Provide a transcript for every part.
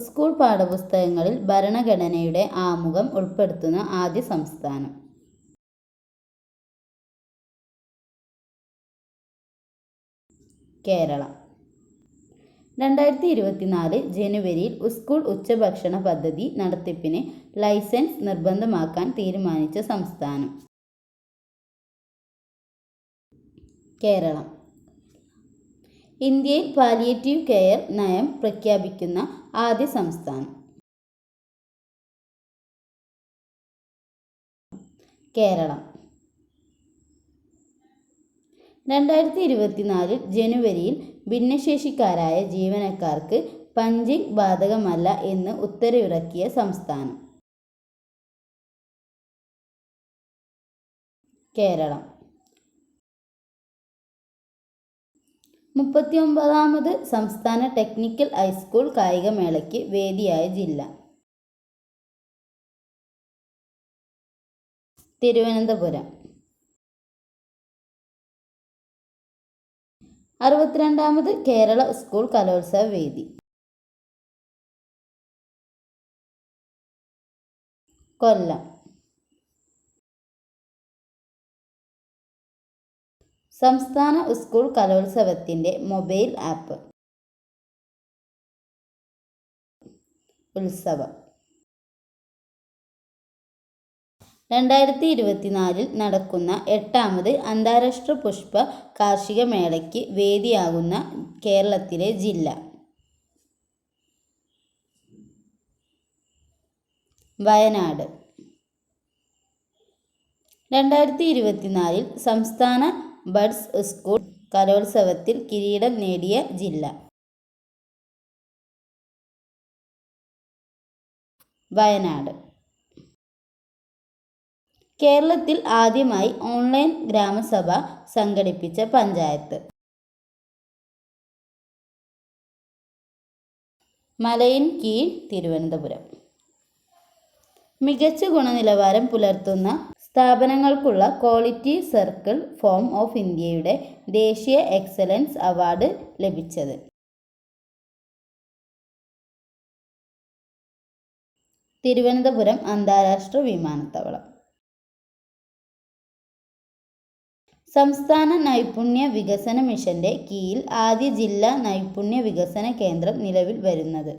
School പാഠപുസ്തകങ്ങളിൽ ഭരണഘടനയുടെ ആമുഖം ഉൾപ്പെടുത്തുന്ന ആദ്യ സംസ്ഥാനം. കേരളം. രണ്ടായിരത്തി ഇരുപത്തിനാല് ജനുവരിയിൽ സ്കൂൾ ഉച്ചഭക്ഷണ പദ്ധതി നടത്തിപ്പിന് ലൈസൻസ് നിർബന്ധമാക്കാൻ തീരുമാനിച്ച സംസ്ഥാനം. കേരളം. ഇന്ത്യയിൽ പാലിയേറ്റീവ് കെയർ നയം പ്രഖ്യാപിക്കുന്ന ആദ്യ സംസ്ഥാനം. കേരളം. രണ്ടായിരത്തി ഇരുപത്തിനാല് ജനുവരിയിൽ ഭിന്നശേഷിക്കാരായ ജീവനക്കാർക്ക് പഞ്ചിങ് ബാധകമല്ല എന്ന് ഉത്തരവിറക്കിയ സംസ്ഥാനം. കേരളം. മുപ്പത്തിയൊമ്പതാമത് സംസ്ഥാന ടെക്നിക്കൽ ഹൈസ്കൂൾ കായികമേളയ്ക്ക് വേദിയായ ജില്ല. തിരുവനന്തപുരം. അറുപത്തിരണ്ടാമത് കേരള സ്കൂൾ കലോത്സവ വേദി. കൊല്ലം. സംസ്ഥാന സ്കൂൾ കലോത്സവത്തിന്റെ മൊബൈൽ ആപ്പ്. ഉത്സവം. രണ്ടായിരത്തി ഇരുപത്തിനാലിൽ നടക്കുന്ന എട്ടാമത് അന്താരാഷ്ട്ര പുഷ്പ കാർഷിക മേളയ്ക്ക് വേദിയാകുന്ന കേരളത്തിലെ ജില്ല. വയനാട്. രണ്ടായിരത്തി ഇരുപത്തിനാലിൽ സംസ്ഥാന ബഡ്സ് സ്കൂൾ കലോത്സവത്തിൽ കിരീടം നേടിയ ജില്ല. വയനാട്. കേരളത്തിൽ ആദ്യമായി ഓൺലൈൻ ഗ്രാമസഭ സംഘടിപ്പിച്ച പഞ്ചായത്ത്. മലയിൻ കീഴ് തിരുവനന്തപുരം. മികച്ച ഗുണനിലവാരം പുലർത്തുന്ന സ്ഥാപനങ്ങൾക്കുള്ള ക്വാളിറ്റി സർക്കിൾ ഫോം ഓഫ് ഇന്ത്യയുടെ ദേശീയ എക്സലൻസ് അവാർഡ് ലഭിച്ചത്. തിരുവനന്തപുരം അന്താരാഷ്ട്ര വിമാനത്താവളം. സംസ്ഥാന നൈപുണ്യ വികസന മിഷന്റെ കീഴിൽ ആദ്യ ജില്ലാ നൈപുണ്യ വികസന കേന്ദ്രം നിലവിൽ വരുന്നത്.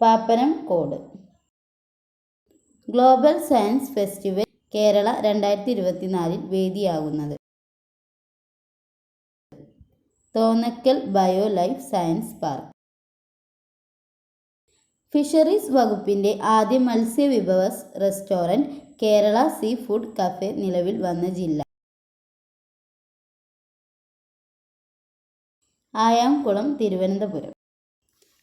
Pappanamcode global science festival Kerala രണ്ടായിരത്തി ഇരുപത്തിനാലിൽ വേദിയാകുന്നത്. Thonnakkal bio life science park. Fisheries വകുപ്പിന്റെ ആദ്യ മത്സ്യ വിഭവ restaurant Kerala sea food cafe നിലവിൽ വന്ന ജില്ല. ആയാംകുളം തിരുവനന്തപുരം.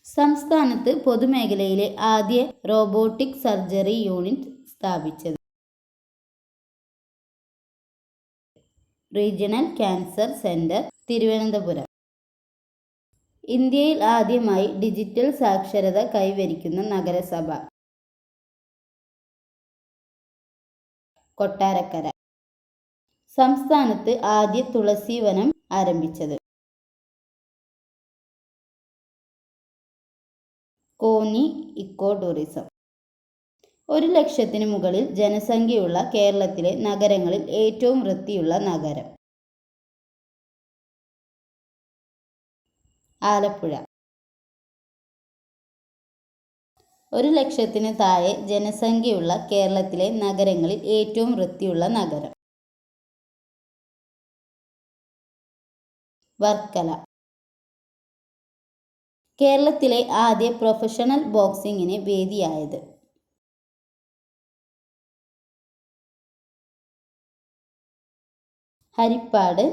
സംസ്ഥാനത്ത് പൊതുമേഖലയിലെ ആദ്യ റോബോട്ടിക് സർജറി യൂണിറ്റ് സ്ഥാപിച്ചത്. Regional cancer centre Thiruvananthapuram. ഇന്ത്യയിൽ ആദ്യമായി ഡിജിറ്റൽ സാക്ഷരത കൈവരിക്കുന്ന നഗരസഭ. കൊട്ടാരക്കര. സംസ്ഥാനത്ത് ആദ്യ തുളസി വനം ആരംഭിച്ചത്. കോന്നി ഇക്കോ ടൂറിസം ഒരു ലക്ഷത്തിന് മുകളിൽ ജനസംഖ്യയുള്ള കേരളത്തിലെ നഗരങ്ങളിൽ ഏറ്റവും വൃത്തിയുള്ള നഗരം. ആലപ്പുഴ. ഒരു ലക്ഷത്തിന് താഴെ ജനസംഖ്യയുള്ള കേരളത്തിലെ നഗരങ്ങളിൽ ഏറ്റവും വൃത്തിയുള്ള നഗരം. വർക്കല. കേരളത്തിലെ ആദ്യ പ്രൊഫഷണൽ ബോക്സിംഗിന് വേദിയായത്. ഹരിപ്പാട്